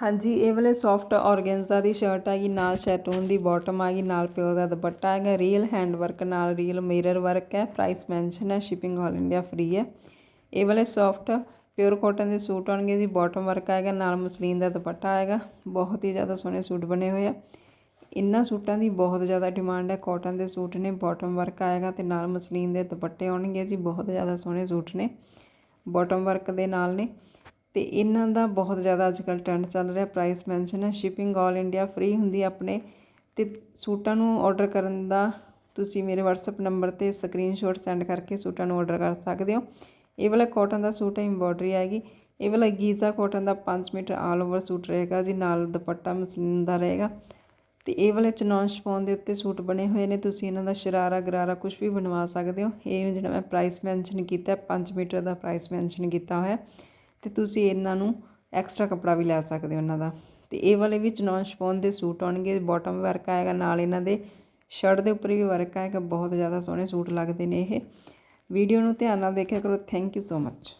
ਹਾਂਜੀ, ਇਹ ਵਾਲੇ ਸੌਫਟ ਔਰਗੈਂਜ਼ਾ ਦੀ ਸ਼ਰਟ ਆ ਗਈ, ਨਾਲ ਸ਼ੈਟੂਨ ਦੀ ਬਾਟਮ ਆ ਗਈ, ਨਾਲ ਪਿਓ ਦਾ ਦੁਪੱਟਾ ਹੈਗਾ ਰੀਅਲ ਹੈਂਡ ਵਰਕ ਨਾਲ ਰੀਅਲ ਮਿਰਰ ਵਰਕ ਹੈ ਪ੍ਰਾਈਸ ਮੈਂਸ਼ਨ ਹੈ ਸ਼ਿਪਿੰਗ ਆਲ ਇੰਡੀਆ ਫ੍ਰੀ ਹੈ। ਇਹ ਵਾਲੇ ਸੌਫਟ ਪਿਓਰ ਕਾਟਨ ਦੇ ਸੂਟ ਆਉਣਗੇ ਜੀ ਬਾਟਮ ਵਰਕ ਆਏਗਾ ਨਾਲ ਮਸਲੀਨ ਦਾ ਦੁਪੱਟਾ ਆਏਗਾ ਬਹੁਤ ਹੀ ਜ਼ਿਆਦਾ ਸੋਹਣੇ ਸੂਟ ਬਣੇ ਹੋਏ ਆ। ਇਹਨਾਂ ਸੂਟਾਂ ਦੀ ਬਹੁਤ ਜ਼ਿਆਦਾ ਡਿਮਾਂਡ ਹੈ ਕਾਟਨ ਦੇ ਸੂਟ ਨੇ ਬਾਟਮ ਵਰਕ ਆਏਗਾ ਤੇ ਨਾਲ ਮਸਲੀਨ ਦੇ ਦੁਪੱਟੇ ਆਉਣਗੇ ਜੀ, ਬਹੁਤ ਜ਼ਿਆਦਾ ਸੋਹਣੇ ਸੂਟ ਨੇ ਬਾਟਮ ਵਰਕ ਦੇ ਨਾਲ ਨੇ। ਅਤੇ ਇਹਨਾਂ ਦਾ ਬਹੁਤ ਜ਼ਿਆਦਾ ਅੱਜ ਕੱਲ੍ਹ ਟਰੈਂਡ ਚੱਲ ਰਿਹਾ ਪ੍ਰਾਈਸ ਮੈਂਸ਼ਨ ਹੈ ਸ਼ਿਪਿੰਗ ਆਲ ਇੰਡੀਆ ਫ੍ਰੀ ਹੁੰਦੀ ਆਪਣੇ ਅਤੇ ਸੂਟਾਂ ਨੂੰ ਔਡਰ ਕਰਨ ਦਾ ਤੁਸੀਂ ਮੇਰੇ WhatsApp ਨੰਬਰ ਤੇ ਸਕਰੀਨਸ਼ਾਟ ਸੈਂਡ ਕਰਕੇ ਸੂਟਾਂ ਨੂੰ ਔਡਰ ਕਰ ਸਕਦੇ ਹੋ। ਇਹ ਵਾਲਾ ਕਾਟਨ ਦਾ ਸੂਟ ਹੈ ਐਮਬੋਡਰੀ ਆਏਗੀ। ਇਹ ਵਾਲਾ ਗੀਜ਼ਾ ਕਾਟਨ ਦਾ 5 ਮੀਟਰ ਆਲ ਓਵਰ ਸੂਟ ਰਹੇਗਾ ਜੀ, ਨਾਲ ਦੁਪੱਟਾ ਮਸਲੀਨ ਦਾ ਰਹੇਗਾ। ਤੇ ਇਹ ਵਾਲੇ ਚਨੌਨ ਸ਼ਪੌਨ ਦੇ ਉੱਤੇ ਸੂਟ ਬਣੇ ਹੋਏ ਨੇ, ਤੁਸੀਂ ਇਹਨਾਂ ਦਾ ਸ਼ਰਾਰਾ, ਗਰਾਰਾ ਕੁਝ ਵੀ ਬਣਵਾ ਸਕਦੇ ਹੋ। ਇਹ ਜਿਹੜਾ ਮੈਂ ਪ੍ਰਾਈਸ ਮੈਂਸ਼ਨ ਕੀਤਾ 5 ਮੀਟਰ ਦਾ ਪ੍ਰਾਈਸ ਮੈਂਸ਼ਨ ਕੀਤਾ ਹੋਇਆ। ਅਤੇ ਤੁਸੀਂ ਇਹਨਾਂ ਨੂੰ ਐਕਸਟਰਾ ਕੱਪੜਾ ਵੀ ਲੈ ਸਕਦੇ ਹੋ ਇਹਨਾਂ ਦਾ। ਅਤੇ ਇਹ ਵਾਲੇ ਵੀ ਚਨੌਨ ਸ਼ਪੌਨ ਦੇ ਸੂਟ ਆਉਣਗੇ ਬਾਟਮ ਵਰਕ ਆਏਗਾ, ਨਾਲ ਇਹਨਾਂ ਦੇ ਸ਼ਰਟ ਦੇ ਉੱਪਰ ਵੀ ਵਰਕ ਆਏਗਾ, ਬਹੁਤ ਜ਼ਿਆਦਾ ਸੋਹਣੇ ਸੂਟ ਲੱਗਦੇ ਨੇ ਇਹ। ਵੀਡੀਓ ਨੂੰ ਧਿਆਨ ਨਾਲ ਦੇਖਿਆ ਕਰੋ ਥੈਂਕ ਯੂ ਸੋ ਮੱਚ